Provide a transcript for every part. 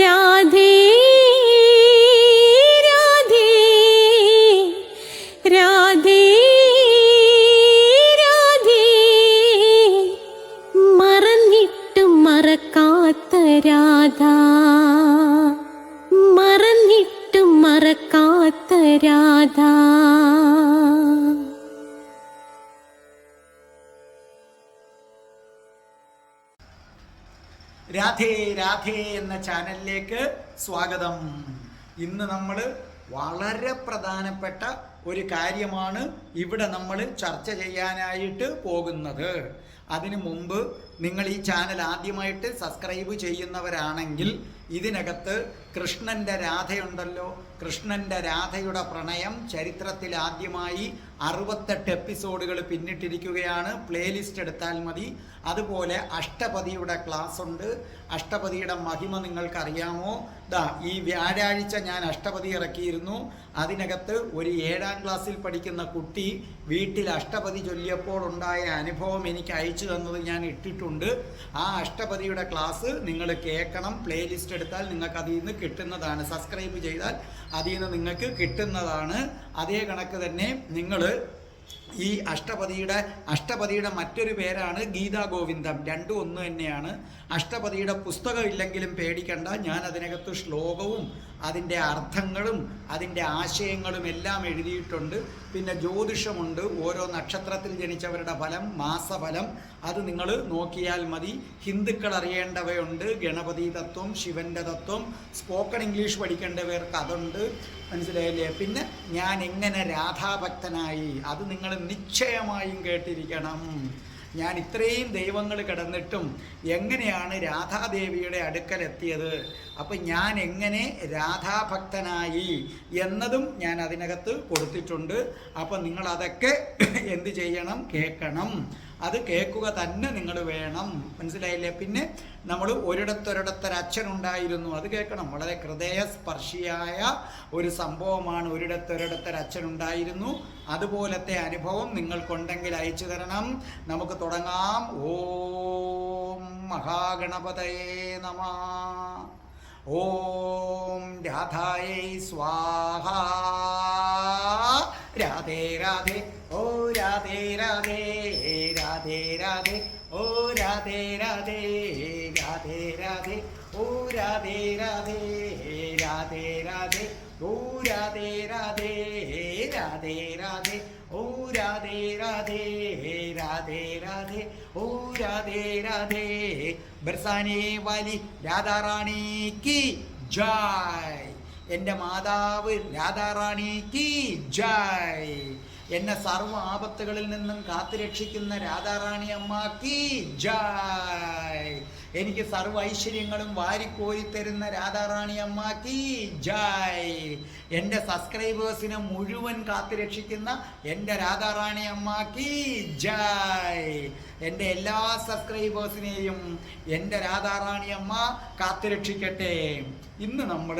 രാധേ രാധേ എന്ന ചാനലിലേക്ക് സ്വാഗതം. ഇന്ന് നമ്മൾ വളരെ പ്രധാനപ്പെട്ട ഒരു കാര്യമാണ് ഇവിടെ നമ്മൾ ചർച്ച ചെയ്യാനായിട്ട് പോകുന്നത്. അതിനു മുമ്പ് നിങ്ങൾ ഈ ചാനൽ ആദ്യമായിട്ട് സബ്സ്ക്രൈബ് ചെയ്യുന്നവരാണെങ്കിൽ ഇതിനകത്ത് കൃഷ്ണന്റെ രാധയുണ്ടല്ലോ. കൃഷ്ണന്റെ രാധയുടെ പ്രണയം ചരിത്രത്തിൽ ആദ്യമായി അറുപത്തെട്ട് എപ്പിസോഡുകൾ പിന്നിട്ടിരിക്കുകയാണ്. പ്ലേലിസ്റ്റ് എടുത്താൽ മതി. അതുപോലെ അഷ്ടപതിയുടെ ക്ലാസ് ഉണ്ട്. അഷ്ടപതിയുടെ മഹിമ നിങ്ങൾക്കറിയാമോ? ദാ ഈ വ്യാഴാഴ്ച ഞാൻ അഷ്ടപതി ഇറക്കിയിരുന്നു. അതിനകത്ത് ഒരു ഏഴാം ക്ലാസ്സിൽ പഠിക്കുന്ന കുട്ടി വീട്ടിൽ അഷ്ടപതി ചൊല്ലിയപ്പോൾ ഉണ്ടായ അനുഭവം എനിക്ക് അയച്ചു തന്നത് ഞാൻ ഇട്ടിട്ടുണ്ട്. ആ അഷ്ടപതിയുടെ ക്ലാസ് നിങ്ങൾ കേൾക്കണം. പ്ലേലിസ്റ്റ് എടുത്താൽ നിങ്ങൾക്ക് അതിൽ നിന്ന് കിട്ടുന്നതാണ്. സബ്സ്ക്രൈബ് ചെയ്താൽ അതിൽ നിന്ന് നിങ്ങൾക്ക് കിട്ടുന്നതാണ്. അതേ കണക്ക് തന്നെ നിങ്ങൾ ഈ അഷ്ടപതിയുടെ അഷ്ടപതിയുടെ മറ്റൊരു പേരാണ് ഗീതാ ഗോവിന്ദം രണ്ടും ഒന്ന് തന്നെയാണ്. അഷ്ടപതിയുടെ പുസ്തകം ഇല്ലെങ്കിലും പേടിക്കണ്ട. ഞാൻ അതിനകത്ത് ശ്ലോകവും അതിന്റെ അർത്ഥങ്ങളും അതിന്റെ ആശയങ്ങളും എല്ലാം എഴുതിയിട്ടുണ്ട്. പിന്നെ ജ്യോതിഷമുണ്ട്. ഓരോ നക്ഷത്രത്തിൽ ജനിച്ചവരുടെ ഫലം മാസഫലം അത് നിങ്ങൾ നോക്കിയാൽ മതി. ഹിന്ദുക്കൾ അറിയേണ്ടവയുണ്ട്. ഗണപതി തത്വം ശിവന്റെ തത്വം സ്പോക്കൺ ഇംഗ്ലീഷ് പഠിക്കേണ്ടവർക്ക് അതുണ്ട്. മനസ്സിലായില്ലേ? പിന്നെ ഞാൻ എങ്ങനെ രാധാഭക്തനായി? അത് നിങ്ങൾ നിശ്ചയമായും കേട്ടിരിക്കണം. ഞാൻ ഇത്രയും ദൈവങ്ങൾ കിടന്നിട്ടും എങ്ങനെയാണ് രാധാദേവിയുടെ അടുക്കൽ എത്തിയത് അപ്പം ഞാൻ എങ്ങനെ രാധാഭക്തനായി എന്നതും ഞാൻ അതിനകത്ത് കൊടുത്തിട്ടുണ്ട്. അപ്പം നിങ്ങളതൊക്കെ എന്ത് ചെയ്യണം? കേൾക്കണം. അത് കേൾക്കുക തന്നെ നിങ്ങൾ വേണം. മനസ്സിലായില്ലേ? പിന്നെ നമ്മൾ ഒരിടത്തൊരിടത്തൊരച്ഛനുണ്ടായിരുന്നു. അത് കേൾക്കണം. വളരെ ഹൃദയസ്പർശിയായ ഒരു സംഭവമാണ് ഒരിടത്തൊരിടത്തൊരച്ഛനുണ്ടായിരുന്നു. അതുപോലത്തെ അനുഭവം നിങ്ങൾക്കുണ്ടെങ്കിൽ അയച്ചു തരണം. നമുക്ക് തുടങ്ങാം. ഓം മഹാഗണപതയേ നമ. ഓം രാധായൈ സ്വാഹ. രാധേ രാധേ. ഓ രാധേ രാധേ. രാധേ രാധേ ഓ രാധേ രാധേ രാധേ രാധേ ഓ രാധേ രാധേ രാധേ രാധേ ഓ രാധേ രാധേ രാധേ രാധേ ഓ രാധേ രാധേ രാധേ രാധേ ഓ രാധേ രാധേ ബർസാനെ വാലി രാധാറാണിക്ക് ജായ് എന്റെ മാതാവ് രാധാറാണിക്ക് ജായ് എന്നെ സർവ ആപത്തുകളിൽ നിന്നും കാത്തുരക്ഷിക്കുന്ന രാധാറാണി അമ്മ ജായ്. എനിക്ക് സർവ ഐശ്വര്യങ്ങളും വാരിക്കോരി തരുന്ന രാധാറാണി അമ്മ കി ജായ്. എന്റെ സബ്സ്ക്രൈബേഴ്സിനെ മുഴുവൻ കാത്തുരക്ഷിക്കുന്ന എന്റെ രാധാറാണി അമ്മ കി ജായ്. എന്റെ എല്ലാ സബ്സ്ക്രൈബേഴ്സിനെയും എന്റെ രാധാറാണി അമ്മ കാത്തുരക്ഷിക്കട്ടെ. ഇന്ന് നമ്മൾ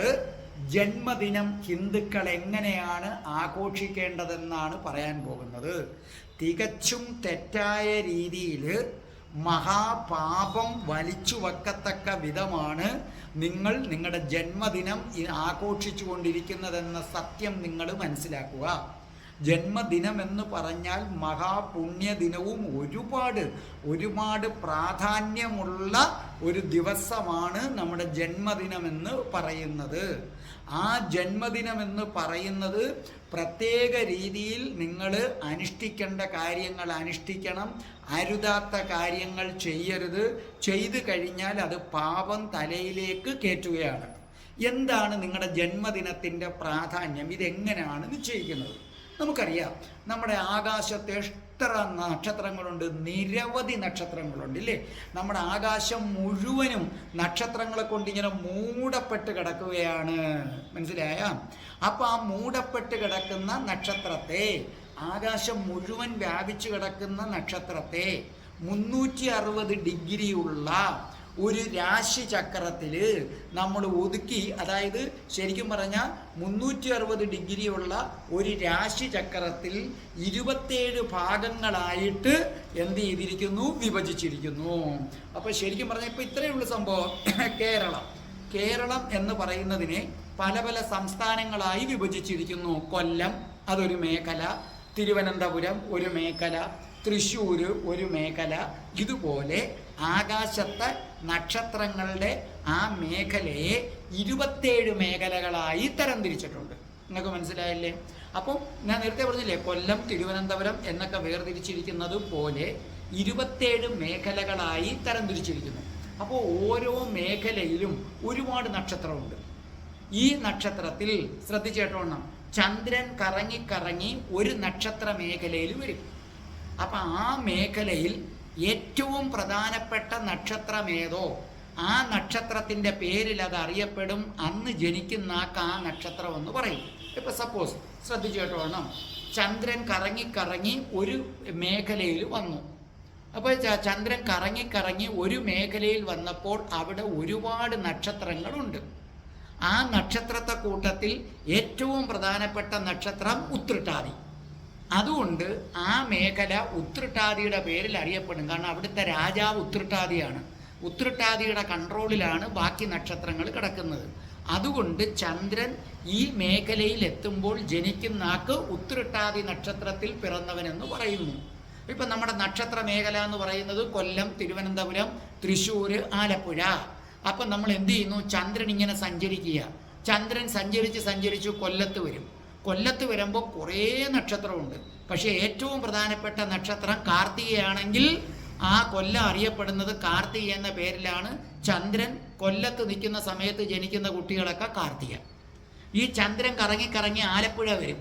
ജന്മദിനം ഹിന്ദുക്കൾ എങ്ങനെയാണ് ആഘോഷിക്കേണ്ടതെന്നാണ് പറയാൻ പോകുന്നത്. തികച്ചും തെറ്റായ രീതിയിൽ മഹാപാപം വലിച്ചു വെക്കത്തക്ക വിധമാണ് നിങ്ങൾ നിങ്ങളുടെ ജന്മദിനം ആഘോഷിച്ചു കൊണ്ടിരിക്കുന്നതെന്ന സത്യം നിങ്ങൾ മനസ്സിലാക്കുക. ജന്മദിനം എന്ന് പറഞ്ഞാൽ മഹാപുണ്യദിനവും ഒരുപാട് ഒരുപാട് പ്രാധാന്യമുള്ള ഒരു ദിവസമാണ് നമ്മുടെ ജന്മദിനമെന്ന് പറയുന്നത്. ആ ജന്മദിനമെന്ന് പറയുന്നത് പ്രത്യേക രീതിയിൽ നിങ്ങൾ അനുഷ്ഠിക്കേണ്ട കാര്യങ്ങൾ അനുഷ്ഠിക്കണം. അരുതാത്ത കാര്യങ്ങൾ ചെയ്യരുത്. ചെയ്തു കഴിഞ്ഞാൽ അത് പാപം തലയിലേക്ക് കയറ്റുകയാണ്. എന്താണ് നിങ്ങളുടെ ജന്മദിനത്തിന്റെ പ്രാധാന്യം? ഇതെങ്ങനെയാണ് നിശ്ചയിക്കുന്നത്? നമുക്കറിയാം നമ്മുടെ ആകാശത്ത് എത്ര നക്ഷത്രങ്ങളുണ്ട് നിരവധി നക്ഷത്രങ്ങളുണ്ട് ഇല്ലേ? നമ്മുടെ ആകാശം മുഴുവനും നക്ഷത്രങ്ങളെ കൊണ്ട് ഇങ്ങനെ മൂടപ്പെട്ട് കിടക്കുകയാണ്. മനസ്സിലായ? അപ്പം ആ മൂടപ്പെട്ട് കിടക്കുന്ന നക്ഷത്രത്തെ ആകാശം മുഴുവൻ വ്യാപിച്ചു കിടക്കുന്ന നക്ഷത്രത്തെ മുന്നൂറ്റി അറുപത് ഡിഗ്രിയുള്ള ഒരു രാശി ചക്രത്തിൽ നമ്മൾ ഒതുക്കി അതായത് ശരിക്കും പറഞ്ഞാൽ മുന്നൂറ്റി അറുപത് ഡിഗ്രിയുള്ള ഒരു രാശി ചക്രത്തിൽ ഇരുപത്തേഴ് ഭാഗങ്ങളായിട്ട് എന്ത് ചെയ്തിരിക്കുന്നു? വിഭജിച്ചിരിക്കുന്നു. അപ്പോൾ ശരിക്കും പറഞ്ഞാൽ ഇപ്പോൾ ഇത്രയേ ഉള്ളൂ സംഭവം. കേരളം. കേരളം എന്ന് പറയുന്നതിനെ പല പല സംസ്ഥാനങ്ങളായി വിഭജിച്ചിരിക്കുന്നു. കൊല്ലം അതൊരു മേഖല. തിരുവനന്തപുരം ഒരു മേഖല. തൃശ്ശൂർ ഒരു മേഖല. ഇതുപോലെ ആകാശത്തെ നക്ഷത്രങ്ങളുടെ ആ മേഖലയെ ഇരുപത്തേഴ് മേഖലകളായി തരംതിരിച്ചിട്ടുണ്ട്. നിങ്ങൾക്ക് മനസ്സിലായില്ലേ? അപ്പോൾ ഞാൻ നേരത്തെ പറഞ്ഞില്ലേ കൊല്ലം തിരുവനന്തപുരം എന്നൊക്കെ വേർതിരിച്ചിരിക്കുന്നത് പോലെ ഇരുപത്തേഴ് മേഖലകളായി തരംതിരിച്ചിരിക്കുന്നു. അപ്പോൾ ഓരോ മേഖലയിലും ഒരുപാട് നക്ഷത്രമുണ്ട്. ഈ നക്ഷത്രത്തിൽ ശ്രദ്ധിച്ചേട്ടോണം ചന്ദ്രൻ കറങ്ങി കറങ്ങി ഒരു നക്ഷത്ര മേഖലയിൽ വരും. അപ്പം ആ മേഖലയിൽ ഏറ്റവും പ്രധാനപ്പെട്ട നക്ഷത്രമേതോ ആ നക്ഷത്രത്തിന്റെ പേരിൽ അത് അറിയപ്പെടും. അന്ന് ജനിക്കുന്ന ആ നക്ഷത്രം എന്ന് പറയും. ഇപ്പം സപ്പോസ് ശ്രദ്ധിച്ചു കേട്ടോണം ചന്ദ്രൻ കറങ്ങി കറങ്ങി ഒരു മേഖലയിൽ വന്നു. അപ്പോൾ ചന്ദ്രൻ കറങ്ങി കറങ്ങി ഒരു മേഖലയിൽ വന്നപ്പോൾ അവിടെ ഒരുപാട് നക്ഷത്രങ്ങളുണ്ട്. ആ നക്ഷത്രത്തെ കൂട്ടത്തിൽ ഏറ്റവും പ്രധാനപ്പെട്ട നക്ഷത്രം ഉത്രട്ടാതി. അതുകൊണ്ട് ആ മേഖല ഉത്രട്ടാതിയുടെ പേരിൽ അറിയപ്പെടും. കാരണം അവിടുത്തെ രാജാവ് ഉത്രട്ടാതിയാണ്. ഉത്രട്ടാതിയുടെ കൺട്രോളിലാണ് ബാക്കി നക്ഷത്രങ്ങൾ കിടക്കുന്നത്. അതുകൊണ്ട് ചന്ദ്രൻ ഈ മേഖലയിൽ എത്തുമ്പോൾ ജനിക്കുന്ന ആൾക്ക് ഉത്രട്ടാതി നക്ഷത്രത്തിൽ പിറന്നവനെന്ന് പറയുന്നു. ഇപ്പം നമ്മുടെ നക്ഷത്ര മേഖല എന്ന് പറയുന്നത് കൊല്ലം തിരുവനന്തപുരം തൃശ്ശൂർ ആലപ്പുഴ. അപ്പം നമ്മൾ എന്ത് ചെയ്യുന്നു? ചന്ദ്രൻ ഇങ്ങനെ സഞ്ചരിക്കുക. ചന്ദ്രൻ സഞ്ചരിച്ച് സഞ്ചരിച്ച് കൊല്ലത്ത് വരും. കൊല്ലത്ത് വരുമ്പോൾ കുറേ നക്ഷത്രമുണ്ട്. പക്ഷേ ഏറ്റവും പ്രധാനപ്പെട്ട നക്ഷത്രം കാർത്തികയാണെങ്കിൽ ആ കൊല്ലം അറിയപ്പെടുന്നത് കാർത്തിക എന്ന പേരിലാണ്. ചന്ദ്രൻ കൊല്ലത്ത് നിൽക്കുന്ന സമയത്ത് ജനിക്കുന്ന കുട്ടികളൊക്കെ കാർത്തിക. ഈ ചന്ദ്രൻ കറങ്ങി കറങ്ങി ആലപ്പുഴ വരും.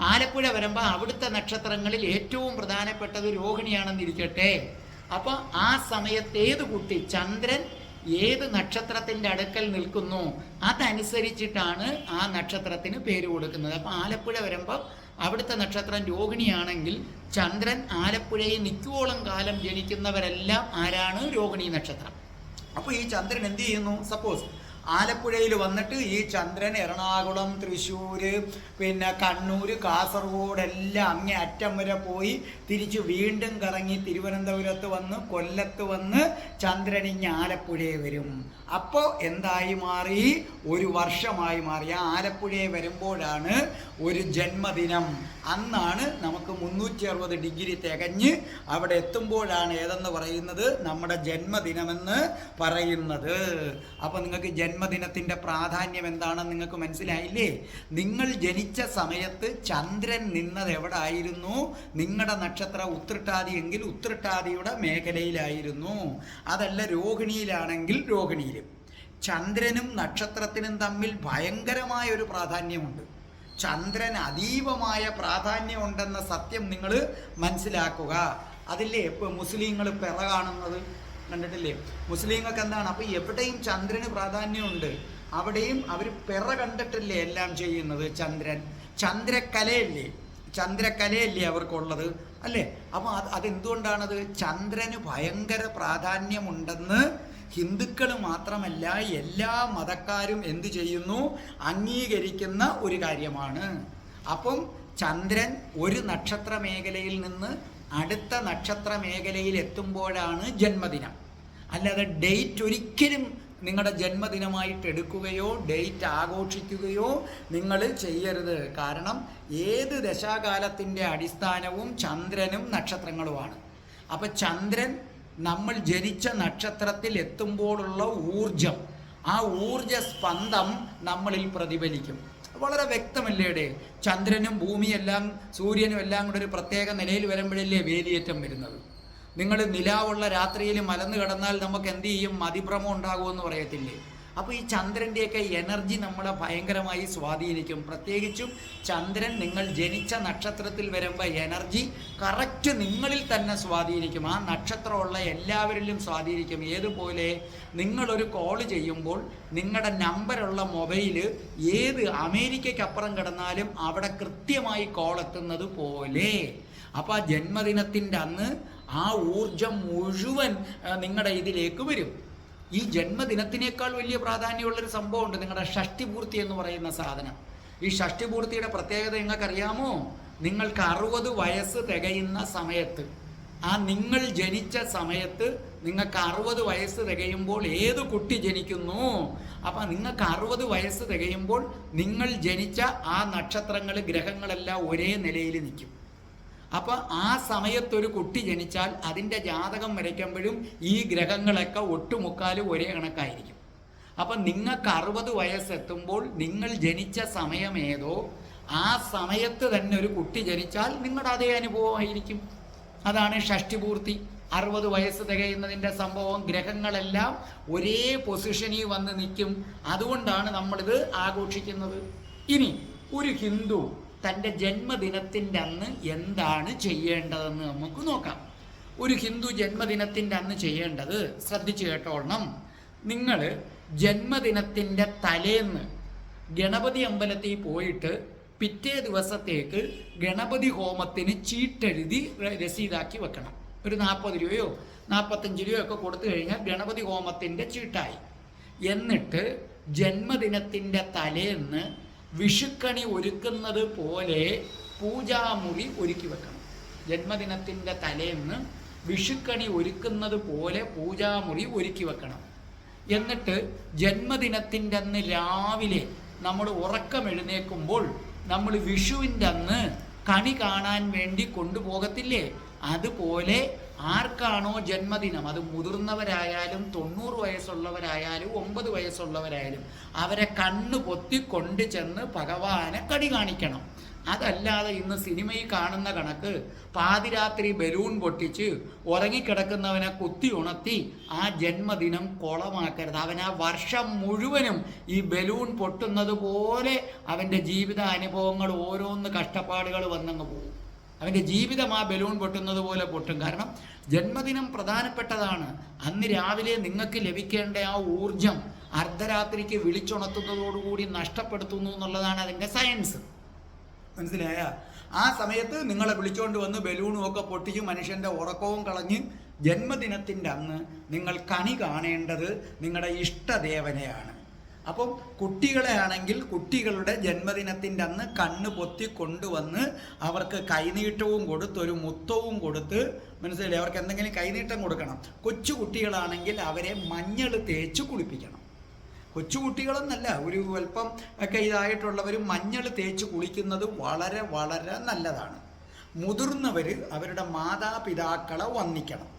ആലപ്പുഴ വരുമ്പോൾ അവിടുത്തെ നക്ഷത്രങ്ങളിൽ ഏറ്റവും പ്രധാനപ്പെട്ടത് രോഹിണിയാണെന്നിരിക്കട്ടെ. അപ്പോൾ ആ സമയത്ത് ഏത് കുട്ടി? ചന്ദ്രൻ ഏത് നക്ഷത്രത്തിന്റെ അടുക്കൽ നിൽക്കുന്നു അതനുസരിച്ചിട്ടാണ് ആ നക്ഷത്രത്തിന് പേര് കൊടുക്കുന്നത്. അപ്പോൾ ആലപ്പുഴ വരുമ്പം അവിടുത്തെ നക്ഷത്രം രോഹിണിയാണെങ്കിൽ ചന്ദ്രൻ ആലപ്പുഴയിൽ നിൽക്കുവോളം കാലം ജനിക്കുന്നവരെല്ലാം ആരാണ്? രോഹിണി നക്ഷത്രം. അപ്പോൾ ഈ ചന്ദ്രൻ എന്ത് ചെയ്യുന്നു? സപ്പോസ് ആലപ്പുഴയിൽ വന്നിട്ട് ഈ ചന്ദ്രൻ എറണാകുളം തൃശ്ശൂർ പിന്നെ കണ്ണൂർ കാസർഗോഡ് എല്ലാം അങ്ങേ അറ്റം വരെ പോയി തിരിച്ച് വീണ്ടും കറങ്ങി തിരുവനന്തപുരത്ത് വന്ന് കൊല്ലത്ത് വന്ന് ചന്ദ്രൻ ഇങ്ങ് ആലപ്പുഴയെ വരും. അപ്പോൾ എന്തായി മാറി? ഒരു വർഷമായി മാറി. ആ ആലപ്പുഴയെ വരുമ്പോഴാണ് ഒരു ജന്മദിനം. അന്നാണ് നമുക്ക് മുന്നൂറ്റി അറുപത് ഡിഗ്രി തികഞ്ഞ് അവിടെ എത്തുമ്പോഴാണ് ഏതെന്ന് പറയുന്നത്? നമ്മുടെ ജന്മദിനമെന്ന് പറയുന്നത്. അപ്പോൾ നിങ്ങൾക്ക് ജന്മദിനത്തിന്റെ പ്രാധാന്യം എന്താണെന്ന് നിങ്ങൾക്ക് മനസ്സിലായില്ലേ? നിങ്ങൾ ജനിച്ച സമയത്ത് ചന്ദ്രൻ നിന്നത് എവിടെ ആയിരുന്നു നിങ്ങളുടെ നക്ഷത്രം ഉത്രട്ടാതി എങ്കിൽ ഉത്രട്ടാതിയുടെ മേഖലയിലായിരുന്നു. അതല്ല രോഹിണിയിലാണെങ്കിൽ രോഹിണിയിലും ചന്ദ്രനും നക്ഷത്രത്തിനും തമ്മിൽ ഭയങ്കരമായ ഒരു പ്രാധാന്യമുണ്ട്. ചന്ദ്രൻ അതീവമായ പ്രാധാന്യമുണ്ടെന്ന സത്യം നിങ്ങൾ മനസ്സിലാക്കുക. അതില്ലേ ഇപ്പോൾ മുസ്ലിങ്ങൾ പിറ കാണുന്നത്? കണ്ടിട്ടില്ലേ? മുസ്ലിങ്ങൾക്ക് എന്താണ്? അപ്പോൾ എവിടെയും ചന്ദ്രന് പ്രാധാന്യമുണ്ട്. അവിടെയും അവർ പിറ കണ്ടിട്ടില്ലേ എല്ലാം ചെയ്യുന്നത്? ചന്ദ്രൻ. ചന്ദ്രക്കലയല്ലേ? ചന്ദ്രക്കലയല്ലേ അവർക്കുള്ളത് അല്ലേ? അപ്പോൾ അത് അതെന്തുകൊണ്ടാണത്? ചന്ദ്രന് ഭയങ്കര പ്രാധാന്യമുണ്ടെന്ന് ഹിന്ദുക്കൾ മാത്രമല്ല എല്ലാ മതക്കാരും എന്ത് ചെയ്യുന്നു? അംഗീകരിക്കുന്ന ഒരു കാര്യമാണ്. അപ്പം ചന്ദ്രൻ ഒരു നക്ഷത്ര മേഖലയിൽ നിന്ന് അടുത്ത നക്ഷത്ര മേഖലയിൽ എത്തുമ്പോഴാണ് ജന്മദിനം. അല്ലാതെ ഡേറ്റ് ഒരിക്കലും നിങ്ങളുടെ ജന്മദിനമായിട്ട് എടുക്കുകയോ ഡേറ്റ് ആഘോഷിക്കുകയോ നിങ്ങൾ ചെയ്യരുത്. കാരണം ഏത് ദശാകാലത്തിന്റെ അടിസ്ഥാനവും ചന്ദ്രനും നക്ഷത്രങ്ങളുമാണ്. അപ്പം ചന്ദ്രൻ നമ്മൾ ജനിച്ച നക്ഷത്രത്തിൽ എത്തുമ്പോഴുള്ള ഊർജം ആ ഊർജ സ്പന്ദം നമ്മളിൽ പ്രതിഫലിക്കും. വളരെ വ്യക്തമല്ലേടെ ചന്ദ്രനും ഭൂമിയെല്ലാം സൂര്യനും എല്ലാം കൂടെ ഒരു പ്രത്യേക നിലയിൽ വരുമ്പോഴല്ലേ വേലിയേറ്റം വരുന്നത്? നിങ്ങൾ നിലാവുള്ള രാത്രിയിൽ മലന്ന് കിടന്നാൽ നമുക്ക് എന്ത് ചെയ്യും? മതിഭ്രമം ഉണ്ടാകുമെന്ന് പറയത്തില്ലേ? അപ്പോൾ ഈ ചന്ദ്രന്റെയൊക്കെ എനർജി നമ്മളെ ഭയങ്കരമായി സ്വാധീനിക്കും. പ്രത്യേകിച്ചും ചന്ദ്രൻ നിങ്ങൾ ജനിച്ച നക്ഷത്രത്തിൽ വരുമ്പോൾ എനർജി കറക്റ്റ് നിങ്ങളിൽ തന്നെ സ്വാധീനിക്കും. ആ നക്ഷത്രമുള്ള എല്ലാവരിലും സ്വാധീനിക്കും. ഏതുപോലെ? നിങ്ങളൊരു കോൾ ചെയ്യുമ്പോൾ നിങ്ങളുടെ നമ്പറുള്ള മൊബൈൽ ഏത് അമേരിക്കയ്ക്കപ്പുറം കിടന്നാലും അവിടെ കൃത്യമായി കോൾ എത്തുന്നത് പോലെ. അപ്പോൾ ആ ജന്മദിനത്തിന്റെ അന്ന് ആ ഊർജം മുഴുവൻ നിങ്ങളുടെ ഇതിലേക്ക് വരും. ഈ ജന്മദിനത്തിനേക്കാൾ വലിയ പ്രാധാന്യമുള്ളൊരു സംഭവമുണ്ട് നിങ്ങളുടെ ഷഷ്ടിപൂർത്തി എന്ന് പറയുന്ന സാധനം. ഈ ഷഷ്ടിപൂർത്തിയുടെ പ്രത്യേകത നിങ്ങൾക്കറിയാമോ? നിങ്ങൾക്ക് അറുപത് വയസ്സ് തികയുന്ന സമയത്ത് ആ നിങ്ങൾ ജനിച്ച സമയത്ത് നിങ്ങൾക്ക് അറുപത് വയസ്സ് തികയുമ്പോൾ ഏത് കുട്ടി ജനിക്കുന്നു? അപ്പം നിങ്ങൾക്ക് അറുപത് വയസ്സ് തികയുമ്പോൾ നിങ്ങൾ ജനിച്ച ആ നക്ഷത്രങ്ങൾ ഗ്രഹങ്ങളെല്ലാം ഒരേ നിലയിൽ നിൽക്കും. അപ്പോൾ ആ സമയത്തൊരു കുട്ടി ജനിച്ചാൽ അതിന്റെ ജാതകം വരയ്ക്കുമ്പോഴും ഈ ഗ്രഹങ്ങളൊക്കെ ഒട്ടുമുക്കാലും ഒരേ കണക്കായിരിക്കും. അപ്പം നിങ്ങൾക്ക് അറുപത് വയസ്സെത്തുമ്പോൾ നിങ്ങൾ ജനിച്ച സമയം ഏതോ ആ സമയത്ത് തന്നെ ഒരു കുട്ടി ജനിച്ചാൽ നിങ്ങളുടെ അതേ അനുഭവമായിരിക്കും. അതാണ് ഷഷ്ടിപൂർത്തി. അറുപത് വയസ്സ് തികയുന്നതിന്റെ സംഭവം ഗ്രഹങ്ങളെല്ലാം ഒരേ പൊസിഷനിൽ വന്ന് നിൽക്കും. അതുകൊണ്ടാണ് നമ്മളിത് ആഘോഷിക്കുന്നത്. ഇനി ഒരു ഹിന്ദു തന്റെ ജന്മദിനത്തിന്റെ അന്ന് എന്താണ് ചെയ്യേണ്ടതെന്ന് നമുക്ക് നോക്കാം. ഒരു ഹിന്ദു ജന്മദിനത്തിന്റെ അന്ന് ചെയ്യേണ്ടത് ശ്രദ്ധിച്ചു കേട്ടോളണം. നിങ്ങൾ ജന്മദിനത്തിന്റെ തലേന്ന് ഗണപതി അമ്പലത്തിൽ പോയിട്ട് പിറ്റേ ദിവസത്തേക്ക് ഗണപതി ഹോമത്തിന് ചീട്ടെഴുതി രസീതാക്കി വെക്കണം. ഒരു നാൽപ്പത് രൂപയോ നാൽപ്പത്തഞ്ച് രൂപയോ ഒക്കെ കൊടുത്തു കഴിഞ്ഞാൽ ഗണപതി ഹോമത്തിന്റെ ചീട്ടായി. എന്നിട്ട് ജന്മദിനത്തിന്റെ തലേന്ന് വിഷുക്കണി ഒരുക്കുന്നത് പോലെ പൂജാമുറി ഒരുക്കി വെക്കണം. ജന്മദിനത്തിന്റെ തലേന്ന് വിഷുക്കണി ഒരുക്കുന്നത് പോലെ പൂജാമുറി ഒരുക്കി വെക്കണം. എന്നിട്ട് ജന്മദിനത്തിന്റെ അന്ന് രാവിലെ നമ്മൾ ഉറക്കം എഴുന്നേൽക്കുമ്പോൾ നമ്മൾ വിഷുവിന്റെ അന്ന് കണി കാണാൻ വേണ്ടി കൊണ്ടുപോകത്തില്ലേ? അതുപോലെ ആർക്കാണോ ജന്മദിനം? അത് മുതിർന്നവരായാലും തൊണ്ണൂറ് വയസ്സുള്ളവരായാലും ഒമ്പത് വയസ്സുള്ളവരായാലും അവരെ കണ്ണു പൊത്തി കൊണ്ടു ചെന്ന് ഭഗവാനെ കടി കാണിക്കണം. അതല്ലാതെ ഇന്ന് സിനിമയിൽ കാണുന്ന കണക്ക് പാതിരാത്രി ബലൂൺ പൊട്ടിച്ച് ഉറങ്ങിക്കിടക്കുന്നവനെ കുത്തി ഉണർത്തി ആ ജന്മദിനം കുളമാക്കരുത്. അവൻ ആ വർഷം മുഴുവനും ഈ ബലൂൺ പൊട്ടുന്നത് പോലെ അവന്റെ ജീവിത അനുഭവങ്ങൾ ഓരോന്ന് കഷ്ടപ്പാടുകൾ വന്നങ്ങ് പോകും. അവന്റെ ജീവിതം ആ ബലൂൺ പൊട്ടുന്നത് പോലെ പൊട്ടും. കാരണം ജന്മദിനം പ്രധാനപ്പെട്ടതാണ്. അന്ന് രാവിലെ നിങ്ങൾക്ക് ലഭിക്കേണ്ട ആ ഊർജം അർദ്ധരാത്രിക്ക് വിളിച്ചുണർത്തുന്നതോടുകൂടി നഷ്ടപ്പെടുത്തുന്നു എന്നുള്ളതാണ് അതിന്റെ സയൻസ്. മനസ്സിലായ? ആ സമയത്ത് നിങ്ങളെ വിളിച്ചുകൊണ്ട് വന്ന് ബലൂണും ഒക്കെ പൊട്ടിച്ച് മനുഷ്യന്റെ ഉറക്കവും കളഞ്ഞ് ജന്മദിനത്തിന്റെ അന്ന് നിങ്ങൾ കണി കാണേണ്ടത് നിങ്ങളുടെ ഇഷ്ടദേവനെയാണ്. അപ്പം കുട്ടികളെ ആണെങ്കിൽ കുട്ടികളുടെ ജന്മദിനത്തിന്റെ അന്ന് കണ്ണ് പൊത്തി കൊണ്ടുവന്ന് അവർക്ക് കൈനീട്ടവും കൊടുത്ത് ഒരു മുത്തവും കൊടുത്ത് മനസ്സിലായി അവർക്ക് എന്തെങ്കിലും കൈനീട്ടം കൊടുക്കണം. കൊച്ചു കുട്ടികളാണെങ്കിൽ അവരെ മഞ്ഞൾ തേച്ച് കുളിപ്പിക്കണം. കൊച്ചുകുട്ടികളെന്നല്ല ഒരു അല്പം ഒക്കെ ഇതായിട്ടുള്ളവർ മഞ്ഞൾ തേച്ച് കുളിക്കുന്നത് വളരെ വളരെ നല്ലതാണ്. മുതിർന്നവർ അവരുടെ മാതാപിതാക്കളെ വന്നിക്കണം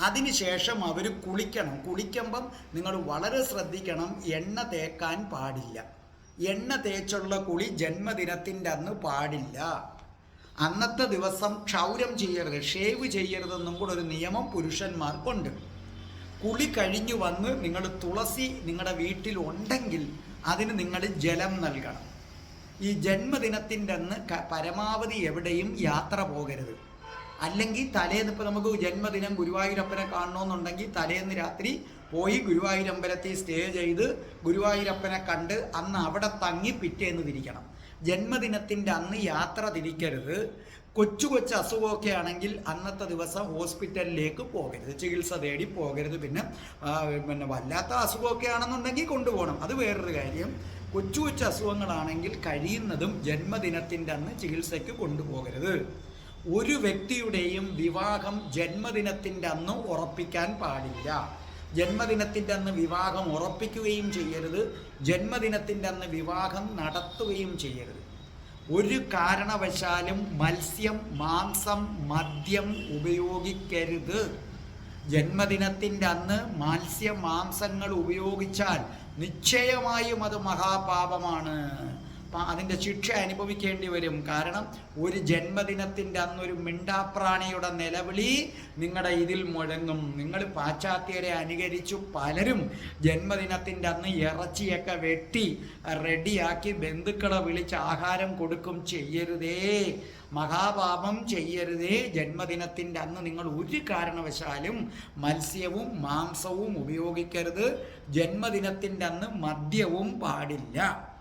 അതിനുശേഷം അവർ കുളിക്കണം. കുളിക്കുമ്പം നിങ്ങൾ വളരെ ശ്രദ്ധിക്കണം എണ്ണ തേക്കാൻ പാടില്ല. എണ്ണ തേച്ചുള്ള കുളി ജന്മദിനത്തിന്റെ അന്ന് പാടില്ല. അന്നത്തെ ദിവസം ക്ഷൗരം ചെയ്യരുത് ഷേവ് ചെയ്യരുതെന്നും കൂടെ ഒരു നിയമം പുരുഷന്മാർക്കുണ്ട്. കുളി കഴിഞ്ഞു വന്ന് നിങ്ങൾ തുളസി നിങ്ങളുടെ വീട്ടിൽ ഉണ്ടെങ്കിൽ അതിന് നിങ്ങൾ ജലം നൽകണം. ഈ ജന്മദിനത്തിന്റെ അന്ന് പരമാവധി എവിടെയും യാത്ര പോകരുത്. അല്ലെങ്കിൽ തലേന്ന് ഇപ്പോൾ നമുക്ക് ജന്മദിനം ഗുരുവായൂരപ്പനെ കാണണമെന്നുണ്ടെങ്കിൽ തലേന്ന് രാത്രി പോയി ഗുരുവായൂരമ്പലത്തിൽ സ്റ്റേ ചെയ്ത് ഗുരുവായൂരപ്പനെ കണ്ട് അന്ന് അവിടെ തങ്ങി പിറ്റേന്ന് തിരിക്കണം. ജന്മദിനത്തിന്റെ അന്ന് യാത്ര തിരിക്കരുത്. കൊച്ചു കൊച്ചു അസുഖമൊക്കെ ആണെങ്കിൽ അന്നത്തെ ദിവസം ഹോസ്പിറ്റലിലേക്ക് പോകരുത്. ചികിത്സ തേടി പോകരുത്. പിന്നെ പിന്നെ വല്ലാത്ത അസുഖമൊക്കെ ആണെന്നുണ്ടെങ്കിൽ കൊണ്ടുപോകണം. അത് വേറൊരു കാര്യം. കൊച്ചു കൊച്ചു അസുഖങ്ങളാണെങ്കിൽ കഴിയുന്നതും ജന്മദിനത്തിന്റെ അന്ന് ചികിത്സയ്ക്ക് കൊണ്ടുപോകരുത്. ഒരു വ്യക്തിയുടെയും വിവാഹം ജന്മദിനത്തിന്റെ അന്ന് ഉറപ്പിക്കാൻ പാടില്ല. ജന്മദിനത്തിന്റെ അന്ന് വിവാഹം ഉറപ്പിക്കുകയും ചെയ്യരുത്. ജന്മദിനത്തിന്റെ അന്ന് വിവാഹം നടത്തുകയും ചെയ്യരുത്. ഒരു കാരണവശാലും മത്സ്യം മാംസം മദ്യം ഉപയോഗിക്കരുത്. ജന്മദിനത്തിന്റെ അന്ന് മത്സ്യ മാംസങ്ങൾ ഉപയോഗിച്ചാൽ നിശ്ചയമായും അത് മഹാപാപമാണ്. അതിന്റെ ശിക്ഷ അനുഭവിക്കേണ്ടി വരും. കാരണം ഒരു ജന്മദിനത്തിന്റെ അന്നൊരു മിണ്ടാപ്രാണിയുടെ നിലവിളി നിങ്ങളുടെ ഇതിൽ മുഴങ്ങും. നിങ്ങൾ പാശ്ചാത്യരെ അനുകരിച്ചു പലരും ജന്മദിനത്തിന്റെ അന്ന് ഇറച്ചിയൊക്കെ വെട്ടി റെഡിയാക്കി ബന്ധുക്കളെ വിളിച്ച് ആഹാരം കൊടുക്കും ചെയ്യരുതേ. മഹാപാപം ചെയ്യരുതേ. ജന്മദിനത്തിന്റെ അന്ന് നിങ്ങൾ ഒരു കാരണവശാലും മത്സ്യവും മാംസവും ഉപയോഗിക്കരുത്. ജന്മദിനത്തിന്റെ അന്ന് മദ്യവും പാടില്ല.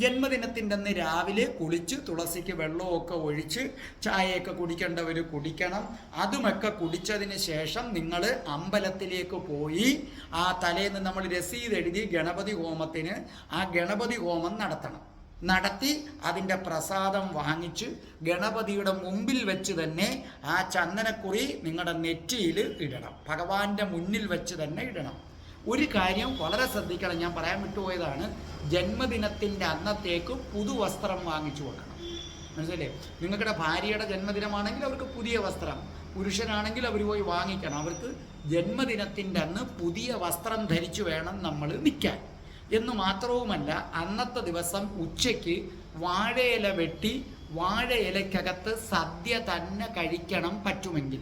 ജന്മദിനത്തിന്റെ അന്ന് രാവിലെ കുളിച്ച് തുളസിക്ക് വെള്ളമൊക്കെ ഒഴിച്ച് ചായയൊക്കെ കുടിക്കേണ്ടവർ കുടിക്കണം. അതുമൊക്കെ കുടിച്ചതിന് ശേഷം നിങ്ങൾ അമ്പലത്തിലേക്ക് പോയി ആ തലേന്ന് നമ്മൾ രസീത് എഴുതി ഗണപതി ഹോമത്തിന് ആ ഗണപതി ഹോമം നടത്തണം. നടത്തി അതിന്റെ പ്രസാദം വാങ്ങിച്ച് ഗണപതിയുടെ മുമ്പിൽ വെച്ച് തന്നെ ആ ചന്ദനക്കുറി നിങ്ങളുടെ നെറ്റിയിൽ ഇടണം. ഭഗവാന്റെ മുന്നിൽ വെച്ച് തന്നെ ഇടണം. ഒരു കാര്യം വളരെ ശ്രദ്ധിക്കണം. ഞാൻ പറയാൻ വിട്ടുപോയതാണ്. ജന്മദിനത്തിന്റെ അന്നത്തേക്ക് പുതുവസ്ത്രം വാങ്ങിച്ചു കൊടുക്കണം. മനസ്സിലേ നിങ്ങളുടെ ഭാര്യയുടെ ജന്മദിനമാണെങ്കിൽ അവർക്ക് പുതിയ വസ്ത്രം പുരുഷനാണെങ്കിൽ അവർ പോയി വാങ്ങിക്കണം. അവർക്ക് ജന്മദിനത്തിന്റെ അന്ന് പുതിയ വസ്ത്രം ധരിച്ചു വേണം നമ്മൾ നിൽക്കാൻ എന്ന് മാത്രവുമല്ല അന്നത്തെ ദിവസം ഉച്ചയ്ക്ക് വാഴയില വെട്ടി വാഴയിലക്കകത്ത് സദ്യ തന്നെ കഴിക്കണം പറ്റുമെങ്കിൽ.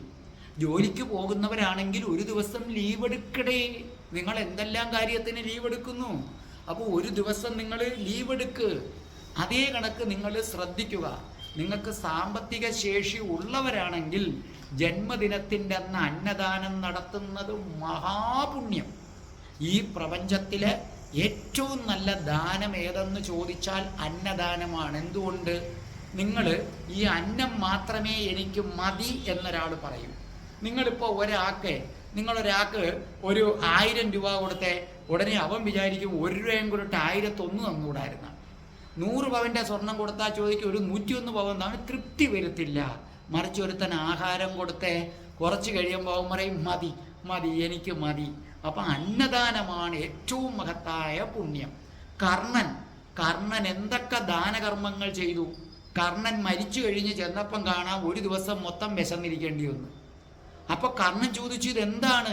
ജോലിക്ക് പോകുന്നവരാണെങ്കിൽ ഒരു ദിവസം ലീവ് എടുക്കടേ. നിങ്ങൾ എന്തെല്ലാം കാര്യത്തിന് ലീവ് എടുക്കുന്നു അപ്പോൾ ഒരു ദിവസം നിങ്ങൾ ലീവ് എടുക്ക് അതേ കണക്ക് നിങ്ങൾ ശ്രദ്ധിക്കുക. നിങ്ങൾക്ക് സാമ്പത്തിക ശേഷി ഉള്ളവരാണെങ്കിൽ ജന്മദിനത്തിന്റെ അന്ന് അന്നദാനം നടത്തുന്നത് മഹാപുണ്യം. ഈ പ്രപഞ്ചത്തിലെ ഏറ്റവും നല്ല ദാനം ഏതെന്ന് ചോദിച്ചാൽ അന്നദാനമാണ്. എന്തുകൊണ്ട്? നിങ്ങൾ ഈ അന്നം മാത്രമേ എനിക്ക് മതി എന്നൊരാൾ പറയും. നിങ്ങളിപ്പോൾ ഒരാൾക്ക് നിങ്ങളൊരാൾക്ക് ഒരു ആയിരം രൂപ കൊടുത്തേ ഉടനെ അവൻ വിചാരിക്കും ഒരു രൂപയും കൊടുത്ത് ആയിരത്തൊന്ന് തന്നുകൂടായിരുന്ന നൂറ് പവന്റെ സ്വർണം കൊടുത്താൽ ചോദിക്കും ഒരു നൂറ്റിയൊന്ന് പവൻ അവന് തൃപ്തി വരുത്തില്ല. മറിച്ച് ഒരുത്തൻ ആഹാരം കൊടുത്തേ കുറച്ച് കഴിയുമ്പോൾ അവൻ പറയും മതി മതി എനിക്ക് മതി. അപ്പം അന്നദാനമാണ് ഏറ്റവും മഹത്തായ പുണ്യം. കർണൻ കർണൻ എന്തൊക്കെ ദാനകർമ്മങ്ങൾ ചെയ്തു? കർണൻ മരിച്ചു കഴിഞ്ഞ് ചെന്നപ്പം കാണാം ഒരു ദിവസം മൊത്തം വിശന്നിരിക്കേണ്ടി വന്നു. അപ്പൊ കർണൻ ചോദിച്ചു ഇത് എന്താണ്?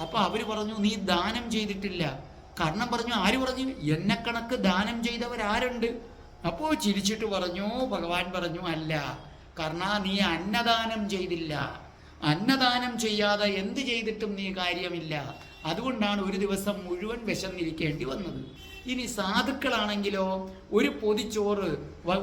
അപ്പൊ അവർ പറഞ്ഞു നീ ദാനം ചെയ്തിട്ടില്ല. കർണൻ പറഞ്ഞു ആര് പറഞ്ഞു? എന്നെ കണക്ക് ദാനം ചെയ്തവരാരുണ്ട്. അപ്പോ ചിരിച്ചിട്ട് പറഞ്ഞു ഭഗവാൻ പറഞ്ഞു അല്ല കർണ നീ അന്നദാനം ചെയ്തില്ല. അന്നദാനം ചെയ്യാതെ എന്ത് ചെയ്തിട്ടും നീ കാര്യമില്ല. അതുകൊണ്ടാണ് ഒരു ദിവസം മുഴുവൻ വിശന്നിരിക്കേണ്ടി വന്നത്. ഇനി സാധുക്കളാണെങ്കിലോ ഒരു പൊതിച്ചോറ്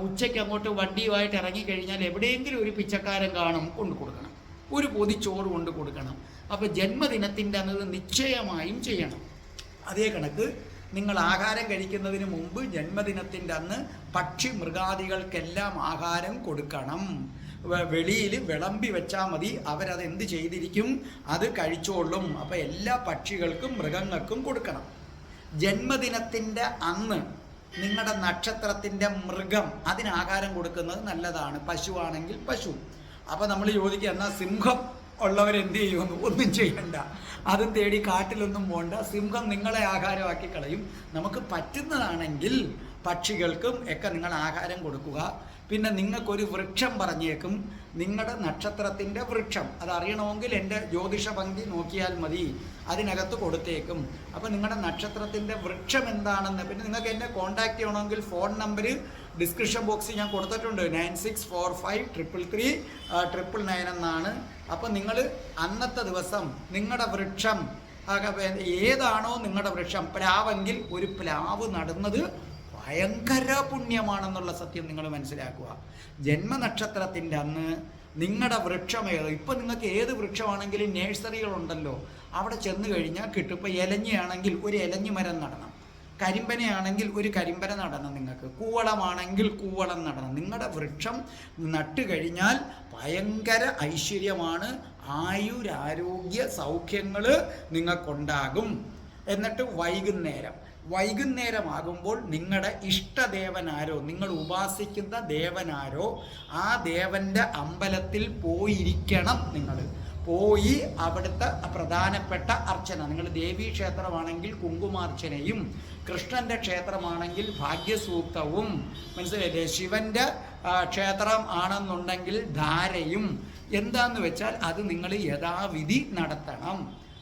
ഉച്ചയ്ക്ക് അങ്ങോട്ട് വണ്ടിയുമായിട്ട് ഇറങ്ങിക്കഴിഞ്ഞാൽ എവിടെയെങ്കിലും ഒരു പിച്ചക്കാരൻ കാണും കൊണ്ടു കൊടുക്കണം ഒരു പൊതി ചോറ് കൊണ്ട് കൊടുക്കണം. അപ്പോൾ ജന്മദിനത്തിന്റെ അന്നത് നിശ്ചയമായും ചെയ്യണം. അതേ കണക്ക് നിങ്ങൾ ആഹാരം കഴിക്കുന്നതിന് മുമ്പ് ജന്മദിനത്തിന്റെ അന്ന് പക്ഷി മൃഗാദികൾക്കെല്ലാം ആഹാരം കൊടുക്കണം. വെളിയിൽ വിളമ്പി വെച്ചാൽ മതി. അവരത് എന്ത് ചെയ്തിരിക്കും? അത് കഴിച്ചോളും. അപ്പോൾ എല്ലാ പക്ഷികൾക്കും മൃഗങ്ങൾക്കും കൊടുക്കണം. ജന്മദിനത്തിന്റെ അന്ന് നിങ്ങളുടെ നക്ഷത്രത്തിന്റെ മൃഗം അതിന് ആഹാരം കൊടുക്കുന്നത് നല്ലതാണ്. പശുവാണെങ്കിൽ പശു. അപ്പം നമ്മൾ ചോദിക്കുക എന്നാൽ സിംഹം ഉള്ളവരെന്ത് ചെയ്യും ഒന്നും ചെയ്യണ്ട. അതും തേടി കാട്ടിലൊന്നും പോണ്ട. സിംഹം നിങ്ങളെ ആഹാരമാക്കി കളയും. നമുക്ക് പറ്റുന്നതാണെങ്കിൽ പക്ഷികൾക്കും ഒക്കെ നിങ്ങൾ ആഹാരം കൊടുക്കുക. പിന്നെ നിങ്ങൾക്കൊരു വൃക്ഷം പറഞ്ഞേക്കും. നിങ്ങളുടെ നക്ഷത്രത്തിന്റെ വൃക്ഷം. അതറിയണമെങ്കിൽ എന്റെ ജ്യോതിഷ പങ്ക്തി നോക്കിയാൽ മതി. അതിനകത്ത് കൊടുത്തേക്കും. അപ്പോൾ നിങ്ങളുടെ നക്ഷത്രത്തിന്റെ വൃക്ഷം എന്താണെന്ന് പിന്നെ നിങ്ങൾക്ക് എന്നെ കോൺടാക്റ്റ് ചെയ്യണമെങ്കിൽ ഫോൺ നമ്പർ ഡിസ്ക്രിപ്ഷൻ ബോക്സിൽ ഞാൻ കൊടുത്തിട്ടുണ്ട്. Nine six four five triple three triple nine എന്നാണ്. അപ്പോൾ നിങ്ങൾ അന്നത്തെ ദിവസം നിങ്ങളുടെ വൃക്ഷം ഏതാണോ നിങ്ങളുടെ വൃക്ഷം പ്ലാവെങ്കിൽ ഒരു പ്ലാവ് നടുന്നത് ഭയങ്കര പുണ്യമാണെന്നുള്ള സത്യം നിങ്ങൾ മനസ്സിലാക്കുക. ജന്മനക്ഷത്രത്തിന്റെ അന്ന് നിങ്ങളുടെ വൃക്ഷം ഏത് ഇപ്പം നിങ്ങൾക്ക് ഏത് വൃക്ഷമാണെങ്കിലും നേഴ്സറികളുണ്ടല്ലോ. അവിടെ ചെന്ന് കഴിഞ്ഞാൽ കിട്ടും. ഇപ്പം ഇലഞ്ഞിയാണെങ്കിൽ ഒരു ഇലഞ്ഞി മരം നടണം. കരിമ്പനയാണെങ്കിൽ ഒരു കരിമ്പന നടണം നിങ്ങൾക്ക്. കൂവളമാണെങ്കിൽ കൂവളം നടണം. നിങ്ങളുടെ വൃക്ഷം നട്ട് കഴിഞ്ഞാൽ ഭയങ്കര ഐശ്വര്യമാണ്. ആയുരാരോഗ്യ സൗഖ്യങ്ങൾ നിങ്ങൾക്കുണ്ടാകും. എന്നിട്ട് വൈകുന്നേരം വൈകുന്നേരമാകുമ്പോൾ നിങ്ങളുടെ ഇഷ്ടദേവനാരോ നിങ്ങൾ ഉപാസിക്കുന്ന ദേവനാരോ ആ ദേവന്റെ അമ്പലത്തിൽ പോയിരിക്കണം നിങ്ങൾ പോയി അവിടുത്തെ പ്രധാനപ്പെട്ട അർച്ചന നിങ്ങൾ ദേവീ ക്ഷേത്രമാണെങ്കിൽ കുങ്കുമാർച്ചനയും കൃഷ്ണന്റെ ക്ഷേത്രമാണെങ്കിൽ ഭാഗ്യസൂക്തവും മനസ്സിലായില്ലേ? ശിവന്റെ ക്ഷേത്രം ആണെന്നുണ്ടെങ്കിൽ ധാരയും. എന്താന്ന് വെച്ചാൽ അത് നിങ്ങൾ യഥാവിധി നടത്തണം.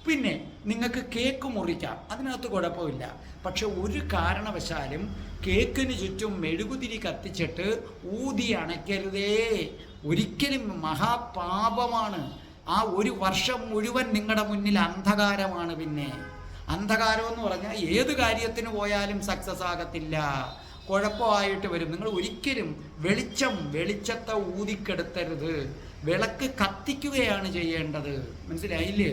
പിന്നെ നിങ്ങൾക്ക് കേക്ക് മുറിക്കാം. അതിനകത്ത് കുഴപ്പമില്ല. പക്ഷെ ഒരു കാരണവശാലും കേക്കിന് ചുറ്റും മെഴുകുതിരി കത്തിച്ചിട്ട് ഊതി അണയ്ക്കരുതേ. ഒരിക്കലും മഹാപാപമാണ്. ആ ഒരു വർഷം മുഴുവൻ നിങ്ങളുടെ മുന്നിൽ അന്ധകാരമാണ് പിന്നെ. അന്ധകാരം എന്ന് പറഞ്ഞാൽ ഏത് കാര്യത്തിന് പോയാലും സക്സസ് ആകത്തില്ല. കുഴപ്പമായിട്ട് വരും. നിങ്ങൾ ഒരിക്കലും വെളിച്ചം വെളിച്ചത്തെ ഊതിക്കെടുത്തരുത്. വിളക്ക് കത്തിക്കുകയാണ് ചെയ്യേണ്ടത്. മനസ്സിലായില്ലേ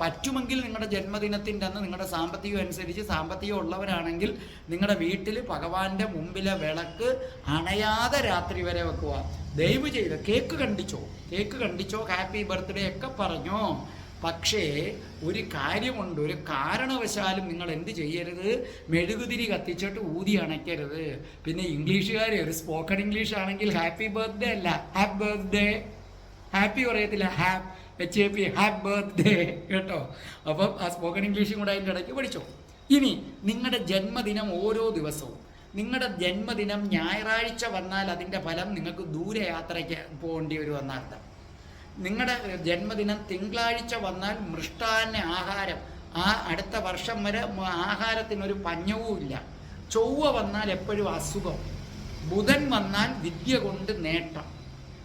പറ്റുമെങ്കിൽ നിങ്ങളുടെ ജന്മദിനത്തിന്റെ അന്ന് നിങ്ങളുടെ സാമ്പത്തികം അനുസരിച്ച് സാമ്പത്തികം ഉള്ളവരാണെങ്കിൽ നിങ്ങളുടെ വീട്ടിൽ ഭഗവാന്റെ മുമ്പിലെ വിളക്ക് അണയാതെ രാത്രി വരെ വെക്കുക. ദയവ് ചെയ്ത് കേക്ക് കണ്ടിച്ചോ? കേക്ക് കണ്ടിച്ചോ? ഹാപ്പി ബർത്ത്ഡേ ഒക്കെ പറഞ്ഞോ? പക്ഷേ ഒരു കാര്യമുണ്ട്. ഒരു കാരണവശാലും നിങ്ങൾ എന്ത് ചെയ്യരുത്? മെഴുകുതിരി കത്തിച്ചിട്ട് ഊതി അണയ്ക്കരുത്. പിന്നെ ഇംഗ്ലീഷുകാർ ഒരു സ്പോക്കൺ ഇംഗ്ലീഷ് ആണെങ്കിൽ ഹാപ്പി ബർത്ത്ഡേ അല്ല. Happy birthday. ഹാപ്പി പറയത്തില്ല hap H A P hap birthday കേട്ടോ? അപ്പം ആ സ്പോക്കൺ ഇംഗ്ലീഷും കൂടെ അതിന്റെ ഇടയ്ക്ക് പഠിച്ചോ. ഇനി നിങ്ങളുടെ ജന്മദിനം ഓരോ ദിവസവും നിങ്ങളുടെ ജന്മദിനം ഞായറാഴ്ച വന്നാൽ അതിന്റെ ഫലം നിങ്ങൾക്ക് ദൂരയാത്രയ്ക്ക് പോകേണ്ടി വരുമെന്നർത്ഥം നിങ്ങളുടെ ജന്മദിനം തിങ്കളാഴ്ച വന്നാൽ മൃഷ്ടാന്ന ആഹാരം ആ അടുത്ത വർഷം വരെ ആഹാരത്തിനൊരു പഞ്ഞവും ഇല്ല. ചൊവ്വ വന്നാൽ എപ്പോഴും അസുഖം ബുധൻ വന്നാൽ വിദ്യ കൊണ്ട് നേട്ടം.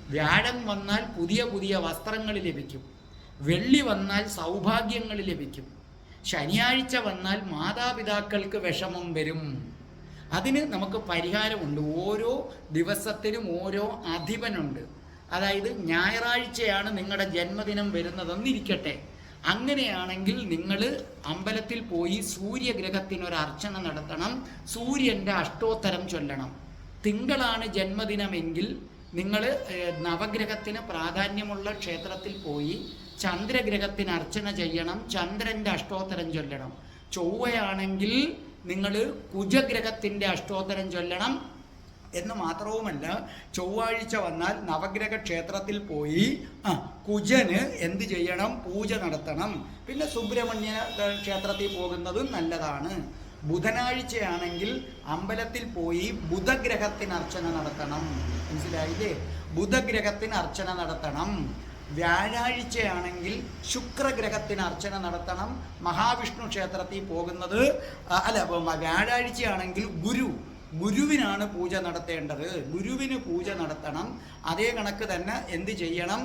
വ്യാഴം വന്നാൽ പുതിയ പുതിയ വസ്ത്രങ്ങൾ ലഭിക്കും. വെള്ളി വന്നാൽ സൗഭാഗ്യങ്ങൾ ലഭിക്കും. ശനിയാഴ്ച വന്നാൽ മാതാപിതാക്കൾക്ക് വിഷമം വരും. അതിന് നമുക്ക് പരിഹാരമുണ്ട്. ഓരോ ദിവസത്തിനും ഓരോ അധിപനുണ്ട്. അതായത് ഞായറാഴ്ചയാണ് നിങ്ങളുടെ ജന്മദിനം വരുന്നതെന്നിരിക്കട്ടെ. അങ്ങനെയാണെങ്കിൽ നിങ്ങൾ അമ്പലത്തിൽ പോയി സൂര്യഗ്രഹത്തിനൊരു അർച്ചന നടത്തണം. സൂര്യന്റെ അഷ്ടോത്തരം ചൊല്ലണം. തിങ്കളാണ് ജന്മദിനമെങ്കിൽ നിങ്ങൾ നവഗ്രഹത്തിന് പ്രാധാന്യമുള്ള ക്ഷേത്രത്തിൽ പോയി ചന്ദ്രഗ്രഹത്തിന് അർച്ചന ചെയ്യണം ചന്ദ്രന്റെ അഷ്ടോത്തരം ചൊല്ലണം. ചൊവ്വയാണെങ്കിൽ നിങ്ങൾ കുജഗ്രഹത്തിന്റെ അഷ്ടോത്തരം ചൊല്ലണം എന്ന് മാത്രവുമല്ല ചൊവ്വാഴ്ച വന്നാൽ നവഗ്രഹ ക്ഷേത്രത്തിൽ പോയി ആ കുജന് എന്ത് ചെയ്യണം? പൂജ നടത്തണം. പിന്നെ സുബ്രഹ്മണ്യ ക്ഷേത്രത്തിൽ പോകുന്നതും നല്ലതാണ്. ബുധനാഴ്ചയാണെങ്കിൽ അമ്പലത്തിൽ പോയി ബുധഗ്രഹത്തിന് അർച്ചന നടത്തണം. മനസ്സിലായില്ലേ? ബുധഗ്രഹത്തിന് അർച്ചന നടത്തണം. വ്യാഴാഴ്ചയാണെങ്കിൽ ശുക്രഗ്രഹത്തിന് അർച്ചന നടത്തണം. മഹാവിഷ്ണു ക്ഷേത്രത്തിൽ പോകുന്നത് അല്ല വ്യാഴാഴ്ചയാണെങ്കിൽ ഗുരു. ഗുരുവിനാണ് പൂജ നടത്തേണ്ടത്. ഗുരുവിന് പൂജ നടത്തണം. അതേ കണക്ക് തന്നെ എന്ത് ചെയ്യണം?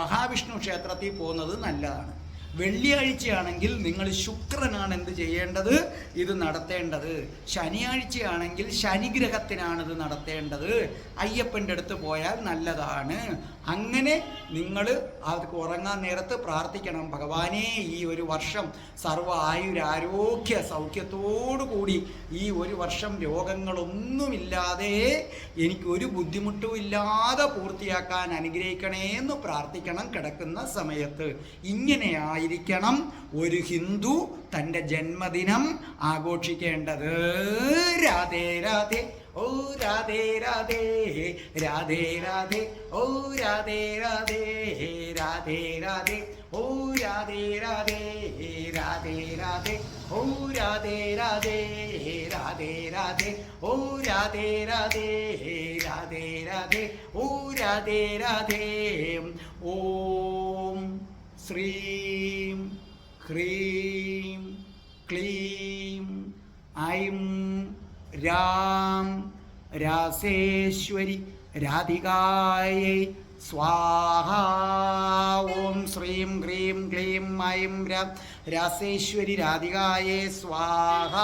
മഹാവിഷ്ണു ക്ഷേത്രത്തിൽ പോകുന്നത് നല്ലതാണ്. വെള്ളിയാഴ്ചയാണെങ്കിൽ നിങ്ങൾ ശുക്രനാണ് എന്ത് ചെയ്യേണ്ടത്? ഇത് നടത്തേണ്ടത്. ശനിയാഴ്ചയാണെങ്കിൽ ശനിഗ്രഹത്തിനാണ് ഇത് നടത്തേണ്ടത്. അയ്യപ്പന്റെ അടുത്ത് പോയാൽ നല്ലതാണ്. അങ്ങനെ നിങ്ങൾ അത് ഉറങ്ങാൻ നേരത്ത് പ്രാർത്ഥിക്കണം. ഭഗവാനെ ഈ ഒരു വർഷം സർവ ആയുരാരോഗ്യ കൂടി ഈ ഒരു വർഷം രോഗങ്ങളൊന്നുമില്ലാതെ എനിക്ക് ഒരു ബുദ്ധിമുട്ടും ഇല്ലാതെ പൂർത്തിയാക്കാൻ അനുഗ്രഹിക്കണേ എന്ന് പ്രാർത്ഥിക്കണം കിടക്കുന്ന സമയത്ത്. ഇങ്ങനെയായിരിക്കണം ഒരു ഹിന്ദു തന്റെ ജന്മദിനം ആഘോഷിക്കേണ്ടത്. രാധേ രാധേ. രാധേ രാധേ രാധേ രാധേ ഓ രാധേ രാധേ രാധേ രാധേ ഓ രാധേ രാധേ രാധേ രാധേ ഓ രാധേ രാധേ രാധേ രാധേ ഓ രാധേ രാധേ രാധേ രാധേ ഓ രാധേ രാധേ ഓം ശ്രീം ഹ്രീം ക്ലീം ഐം രാം രാസേശ്വരി രാധികായൈ സ്വാഹ ഓം ശ്രീം ഹ്രീം ക്ലീം ഐം രാസേശ്വരി രാധികായേ സ്വാഹ.